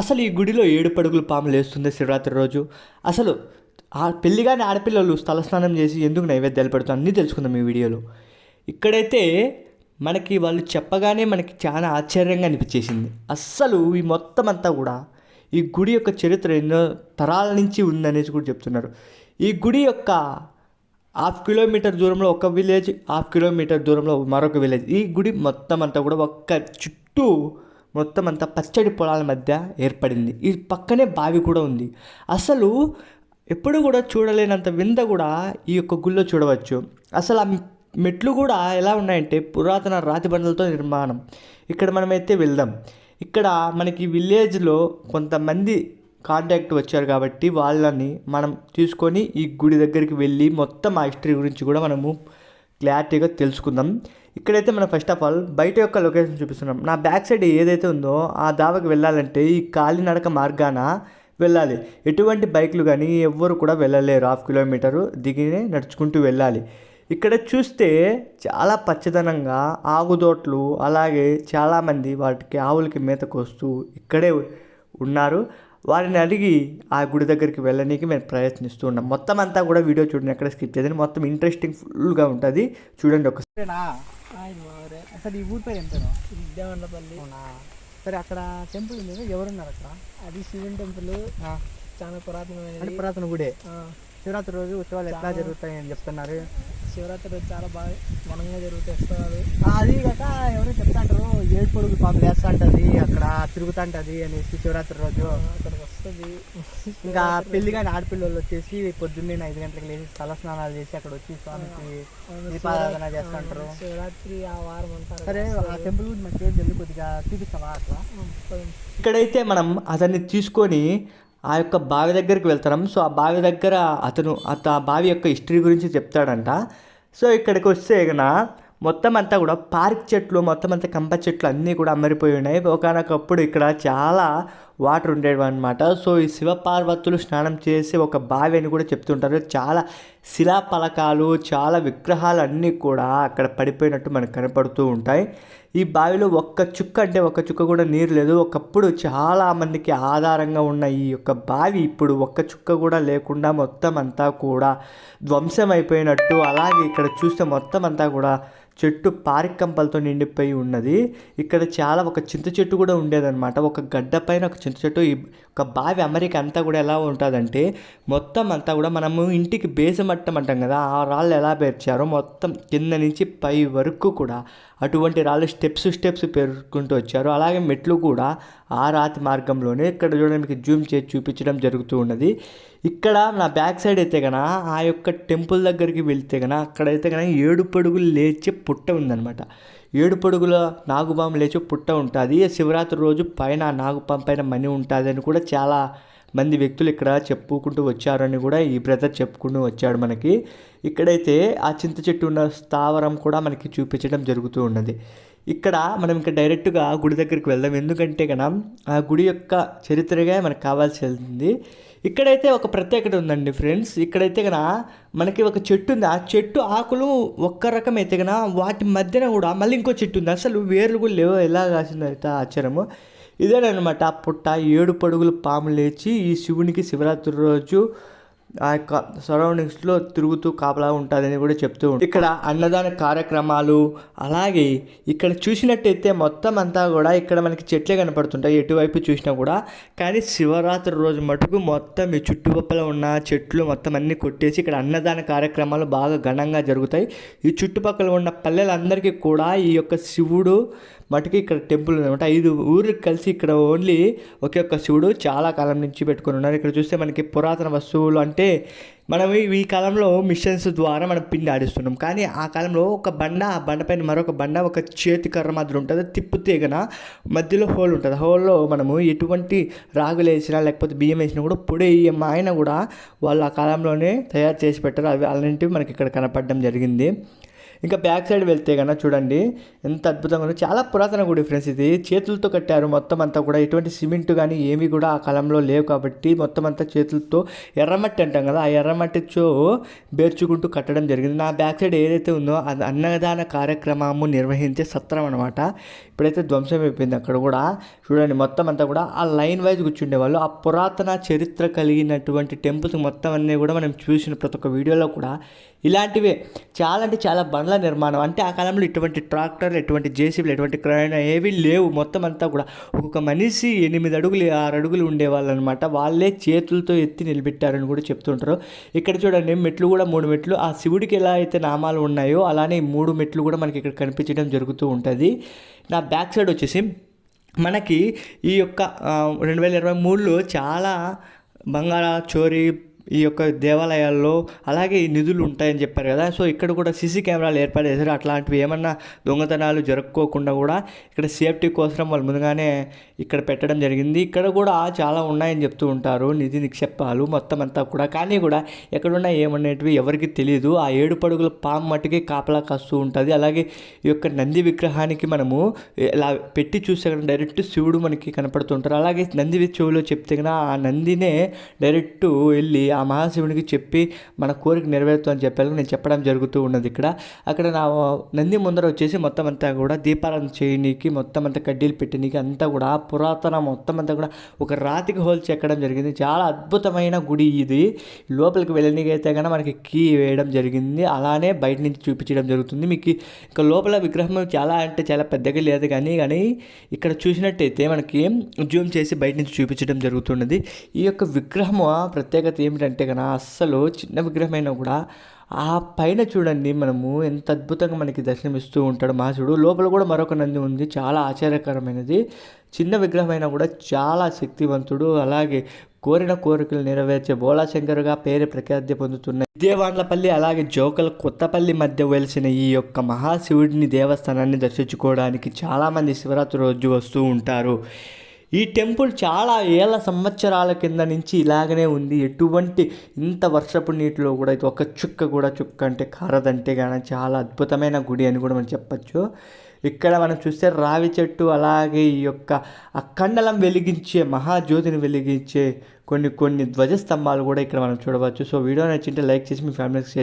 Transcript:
అసలు ఈ గుడిలో ఏడు పడుగులు పాములు వేస్తుంది శివరాత్రి రోజు? అసలు ఆ పెళ్ళిగాని ఆడపిల్లలు స్థలస్నానం చేసి ఎందుకు నైవేద్యాలు పెడతాం అన్నీ తెలుసుకుందాం ఈ వీడియోలో. ఇక్కడైతే మనకి వాళ్ళు చెప్పగానే మనకి చాలా ఆశ్చర్యంగా అనిపించేసింది. అస్సలు ఈ మొత్తం అంతా కూడా ఈ గుడి యొక్క చరిత్ర ఎన్నో తరాల నుంచి ఉందనేసి కూడా చెప్తున్నారు. ఈ గుడి యొక్క హాఫ్ కిలోమీటర్ దూరంలో ఒక విలేజ్ హాఫ్ కిలోమీటర్ దూరంలో మరొక విలేజ్. ఈ గుడి మొత్తం అంతా కూడా ఒక్క చుట్టూ మొత్తం అంతా పచ్చడి పొలాల మధ్య ఏర్పడింది. ఈ పక్కనే బావి కూడా ఉంది. అసలు ఎప్పుడు కూడా చూడలేనంత వింత కూడా ఈ యొక్క గుళ్ళో చూడవచ్చు. అసలు ఆ మెట్లు కూడా ఎలా ఉన్నాయంటే పురాతన రాతి బండలతో నిర్మాణం. ఇక్కడ మనమైతే వెళ్దాం. ఇక్కడ మనకి విలేజ్లో కొంతమంది కాంటాక్ట్ వచ్చారు కాబట్టి వాళ్ళని మనం తీసుకొని ఈ గుడి దగ్గరికి వెళ్ళి మొత్తం ఆ హిస్టరీ గురించి కూడా మనము క్లారిటీగా తెలుసుకుందాం. ఇక్కడైతే మనం ఫస్ట్ ఆఫ్ ఆల్ బయట యొక్క లొకేషన్ చూపిస్తున్నాం. నా బ్యాక్ సైడ్ ఏదైతే ఉందో ఆ దావకి వెళ్ళాలంటే ఈ కాలినడక మార్గాన వెళ్ళాలి. ఎటువంటి బైక్లు కానీ ఎవ్వరు కూడా వెళ్ళలేరు హాఫ్ కిలోమీటరు దిగినే నడుచుకుంటూ వెళ్ళాలి. ఇక్కడ చూస్తే చాలా పచ్చదనంగా ఆవుదోట్లు అలాగే చాలామంది వాటికి ఆవులకి మేత కోస్తూ ఇక్కడే ఉన్నారు. వారిని అడిగి ఆ గుడి దగ్గరికి వెళ్ళనీకి మేము ప్రయత్నిస్తూ ఉన్నాం. మొత్తం అంతా కూడా వీడియో చూడండి ఎక్కడ స్కిప్ చేయదని మొత్తం ఇంట్రెస్టింగ్ ఫుల్గా ఉంటుంది. చూడండి ఒకసారి అసలు ఈ ఊరి పేరు ఎంత విద్యావండపల్లి సరే అక్కడ టెంపుల్ ఉంది కదా, ఎవరున్నారు అక్కడ? అది శివుని టెంపుల్ ఆ, చాలా అంటే పురాతనమైనది పురాతన గుడే. ఆ, శివరాత్రి రోజు ఉత్సవాలు ఎట్లా జరుగుతాయని చెప్తున్నారు. శివరాత్రి రోజు చాలా బాగా ఘనంగా జరుగుతాయి ఉత్సవాలు. అది కాక ఎవరో చెప్తాంటారు ఏడు పొడుగు పాము వేస్తుంటది అక్కడ తిరుగుతుంటది అనేసి శివరాత్రి రోజు. అక్కడికి వస్తుంది. ఇంకా పెళ్ళి కానీ ఆడపిల్లలు వచ్చేసి పొద్దున్నే ఐదు గంటలకు లేచి తల స్నానాలు చేసి అక్కడ వచ్చి స్వామికి దీపారాధన చేస్తుంటారు. శివరాత్రి ఆ వారం అంటారు సరే ఆ టెంపుల్ గురించి జల్ది కొద్దిగా చూపిస్తావా అట్లా? ఇక్కడైతే మనం అతన్ని తీసుకొని ఆ యొక్క బావి దగ్గరికి వెళ్తాం. సో ఆ బావి దగ్గర అతను అత ఆ బావి యొక్క హిస్టరీ గురించి చెప్తాడంట. సో ఇక్కడికి వస్తే గన మొత్తం అంతా కూడా పార్క్ చెట్లు మొత్తం అంతా కంప చెట్లు అన్నీ కూడా అమరిపోయి ఉన్నాయి. ఒకనొకప్పుడు ఇక్కడ చాలా వాటర్ ఉండేవి అనమాట సో ఈ శివపార్వతులు స్నానం చేసి ఒక బావి అని కూడా చెప్తుంటారు. చాలా శిలా పలకాలు చాలా విగ్రహాలు అన్నీ కూడా అక్కడ పడిపోయినట్టు మనకు కనపడుతూ ఉంటాయి. ఈ బావిలో ఒక్క చుక్క అంటే ఒక్క చుక్క కూడా నీరు లేదు. ఒకప్పుడు చాలా మందికి ఆధారంగా ఉన్న ఈ యొక్క బావి ఇప్పుడు ఒక్క చుక్క కూడా లేకుండా మొత్తం అంతా కూడా ధ్వంసం అయిపోయినట్టు అలాగే ఇక్కడ చూస్తే మొత్తం అంతా కూడా చెట్టు పారికంపలతో నిండిపోయి ఉన్నది. ఇక్కడ చాలా ఒక చింత చెట్టు కూడా ఉండేదన్నమాట. ఒక గడ్డ పైన ఒక చింత చెట్టు ఒక బావి అమెరికా అంతా కూడా ఎలా ఉంటుందంటే మొత్తం అంతా కూడా మనము ఇంటికి బేసమట్టం అంటాం కదా ఆ రాళ్ళు ఎలా పేర్చారో మొత్తం కింద నుంచి పై వరకు కూడా అటువంటి రాళ్ళు స్టెప్స్ స్టెప్స్ పేర్కొంటూ వచ్చారు. అలాగే మెట్లు కూడా ఆ రాతి మార్గంలోనే ఇక్కడ చూడండి మీకు జూమ్ చేసి చూపించడం జరుగుతూ ఉన్నది. ఇక్కడ నా బ్యాక్ సైడ్ అయితే కన ఆ యొక్క టెంపుల్ దగ్గరికి వెళ్తే కన అక్కడైతే కనుక ఏడు పడుగులు లేచి పుట్ట ఉందన్నమాట. ఏడు పొడుగుల నాగుపాము లేచి పుట్ట ఉంటుంది. శివరాత్రి రోజు పైన ఆ నాగుపాము పైన మనీ ఉంటుంది అని కూడా చాలా మంది వ్యక్తులు ఇక్కడ చెప్పుకుంటూ వచ్చారని కూడా ఈ బ్రదర్ చెప్పుకుంటూ వచ్చాడు మనకి. ఇక్కడైతే ఆ చింత చెట్టు ఉన్న స్థావరం కూడా మనకి చూపించడం జరుగుతూ ఉన్నది. ఇక్కడ మనం ఇంకా డైరెక్ట్గా గుడి దగ్గరికి వెళ్దాం. ఎందుకంటే కన ఆ గుడి యొక్క చరిత్రగా మనకు కావాల్సి వెళ్తుంది ఇక్కడైతే ఒక ప్రత్యేకత ఉందండి ఫ్రెండ్స్. ఇక్కడైతే కన మనకి ఒక చెట్టు ఉంది. ఆ చెట్టు ఆకులు ఒక్క రకం అయితే కన వాటి మధ్యన కూడా మళ్ళీ ఇంకో చెట్టు ఉంది. అసలు వేర్లు కూడా లేవు ఎలా కాసిందైతే అయితే ఆశ్చర్యము ఇదేనమాట ఆ పుట్ట ఏడు పడుగులు పాము లేచి ఈ శివునికి శివరాత్రి రోజు ఆ యొక్క సరౌండింగ్స్లో తిరుగుతూ కాపలా ఉంటుందని కూడా చెప్తూ ఇక్కడ అన్నదాన కార్యక్రమాలు అలాగే ఇక్కడ చూసినట్టయితే మొత్తం అంతా కూడా ఇక్కడ మనకి చెట్లే కనపడుతుంటాయి ఎటువైపు చూసినా కూడా. కానీ శివరాత్రి రోజు మటుకు మొత్తం ఈ చుట్టుపక్కల ఉన్న చెట్లు మొత్తం అన్ని కొట్టేసి ఇక్కడ అన్నదాన కార్యక్రమాలు బాగా ఘనంగా జరుగుతాయి. ఈ చుట్టుపక్కల ఉన్న పల్లెలందరికీ కూడా ఈ యొక్క శివుడు మటుకు ఇక్కడ టెంపుల్ అనమాట ఐదు ఊర్లకు కలిసి ఇక్కడ ఓన్లీ ఒకే ఒక్క శివుడు చాలా కాలం నుంచి పెట్టుకుని ఉన్నారు. ఇక్కడ చూస్తే మనకి పురాతన వస్తువులు అంటే మనం ఈ- ఈ కాలంలో మిషన్స్ ద్వారా మనం పిండి ఆడిస్తున్నాం. కానీ ఆ కాలంలో ఒక బండ ఆ బండ పైన మరొక బండ ఒక చేతి కర్ర మాదిరి ఉంటుంది. తిప్పు తీగన మధ్యలో హోల్ ఉంటుంది. హోల్లో మనము ఎటువంటి రాగులు వేసినా లేకపోతే బియ్యం వేసినా కూడా పొడి ఆయన కూడా వాళ్ళు ఆ కాలంలోనే తయారు చేసి పెట్టారు. అవి అలాంటివి మనకి ఇక్కడ కనపడడం జరిగింది. ఇంకా బ్యాక్ సైడ్ వెళ్తే కన్నా చూడండి ఎంత అద్భుతంగా ఉందో. చాలా పురాతన గుడి ఫ్రెండ్స్ ఇది చేతులతో కట్టారు. మొత్తం అంతా కూడా ఎటువంటి సిమెంట్ కానీ ఏమీ కూడా ఆ కాలంలో లేవు కాబట్టి మొత్తం అంతా చేతులతో ఎర్రమట్టి అంటాం కదా ఆ ఎర్రమట్టితో బేర్చుకుంటూ కట్టడం జరిగింది. నా బ్యాక్ సైడ్ ఏదైతే ఉందో అది అన్నదాన కార్యక్రమము నిర్వహించే సత్రం అనమాట ఇప్పుడైతే ధ్వంసం అయిపోయింది అక్కడ కూడా చూడండి మొత్తం అంతా కూడా ఆ లైన్ వైజ్ కూర్చుండేవాళ్ళు. ఆ పురాతన చరిత్ర కలిగినటువంటి టెంపుల్స్ మొత్తం అన్నీ కూడా మనం చూసిన ప్రతి ఒక్క వీడియోలో కూడా ఇలాంటివే. చాలా అంటే చాలా బండ్ల నిర్మాణం. అంటే ఆ కాలంలో ఇటువంటి ట్రాక్టర్లు ఎటువంటి జేసీబీలు ఎటువంటి క్రయణ ఏవి లేవు. మొత్తం అంతా కూడా ఒక్కొక్క మనిషి ఎనిమిది అడుగులు ఆరు అడుగులు ఉండేవాళ్ళు అనమాట వాళ్ళే చేతులతో ఎత్తి నిలబెట్టారని కూడా చెప్తుంటారు. ఇక్కడ చూడండి మెట్లు కూడా మూడు మెట్లు. ఆ శివుడికి ఎలా అయితే నామాలు ఉన్నాయో అలానే మూడు మెట్లు కూడా మనకి ఇక్కడ కనిపించడం జరుగుతూ ఉంటుంది. నా బ్యాక్ సైడ్ వచ్చేసి మనకి ఈ యొక్క రెండు వేల ఇరవై మూడులో చాలా బంగారా చోరీ ఈ యొక్క దేవాలయాల్లో అలాగే ఈ నిధులు ఉంటాయని చెప్పారు కదా. సో ఇక్కడ కూడా సీసీ కెమెరాలు ఏర్పాటు చేశారు. అట్లాంటివి ఏమన్నా దొంగతనాలు జరుపుకోకుండా కూడా ఇక్కడ సేఫ్టీ కోసం వాళ్ళు ముందుగానే ఇక్కడ పెట్టడం జరిగింది. ఇక్కడ కూడా చాలా ఉన్నాయని చెప్తూ ఉంటారు. నిధి నిక్షేపాలు మొత్తం అంతా కూడా. కానీ కూడా ఎక్కడున్నా ఏమనేటివి ఎవరికి తెలియదు ఆ ఏడు పడుగుల పాము మట్టుకి కాపలా కాస్తూ ఉంటుంది. అలాగే ఈ యొక్క నంది విగ్రహానికి మనము ఇలా పెట్టి చూస్తే డైరెక్ట్ శివుడు మనకి కనపడుతుంటారు అలాగే నంది చెవులో చెప్తే కనుక ఆ నందినే డైరెక్ట్ వెళ్ళి ఆ ఆ మహాశివునికి చెప్పి మన కోరిక నెరవేరుతుందని చెప్పాలని నేను చెప్పడం జరుగుతూ ఉన్నది ఇక్కడ. అక్కడ నా నంది ముందర వచ్చేసి మొత్తం అంతా కూడా దీపాలను చేయనీకి మొత్తం అంతా కడ్డీలు పెట్టనీకి అంతా కూడా పురాతన మొత్తం అంతా కూడా ఒక రాతికి హోల్ చెక్కడం జరిగింది. చాలా అద్భుతమైన గుడి ఇది. లోపలికి వెళ్ళనీకి అయితే కనుక మనకి కీ వేయడం జరిగింది. అలానే బయట నుంచి చూపించడం జరుగుతుంది. మీకు ఇంకా లోపల విగ్రహం చాలా అంటే చాలా పెద్దగా లేదు కానీ కానీ ఇక్కడ చూసినట్టయితే మనకి జూమ్ చేసి బయట నుంచి చూపించడం జరుగుతున్నది. ఈ యొక్క విగ్రహము ప్రత్యేకత ఏమిటంటే కనుక అస్సలు చిన్న విగ్రహమైనా కూడా ఆ పైన చూడండి మనము ఎంత అద్భుతంగా మనకి దర్శనమిస్తూ ఉంటాడు. మహాశివుడు లోపల కూడా మరొక నంది ఉంది చాలా ఆశ్చర్యకరమైనది. చిన్న విగ్రహమైనా కూడా చాలా శక్తివంతుడు. అలాగే కోరిన కోరికలు నెరవేర్చే బోళాశంకరుగా పేరు ప్రఖ్యాతి పొందుతున్న దేవాండ్లపల్లి అలాగే జోకల కొత్తపల్లి మధ్య వెలిసిన ఈ యొక్క మహాశివుడిని దేవస్థానాన్ని దర్శించుకోవడానికి చాలామంది శివరాత్రి రోజు వస్తూ ఉంటారు. ఈ టెంపుల్ చాలా ఏళ్ళ సంవత్సరాల కింద నుంచి ఇలాగనే ఉంది. ఎటువంటి ఇంత వర్షపు నీటిలో కూడా ఇది ఒక చుక్క కూడా చుక్క అంటే కారదంటే కానీ చాలా అద్భుతమైన గుడి అని కూడా మనం చెప్పచ్చు. ఇక్కడ మనం చూస్తే రావి చెట్టు అలాగే ఈ యొక్క అఖండలం వెలిగించే మహాజ్యోతిని వెలిగించే కొన్ని కొన్ని ధ్వజస్తంభాలు కూడా ఇక్కడ మనం చూడవచ్చు. సో వీడియో నచ్చింటే లైక్ చేసి మీ ఫ్యామిలీకి షేర్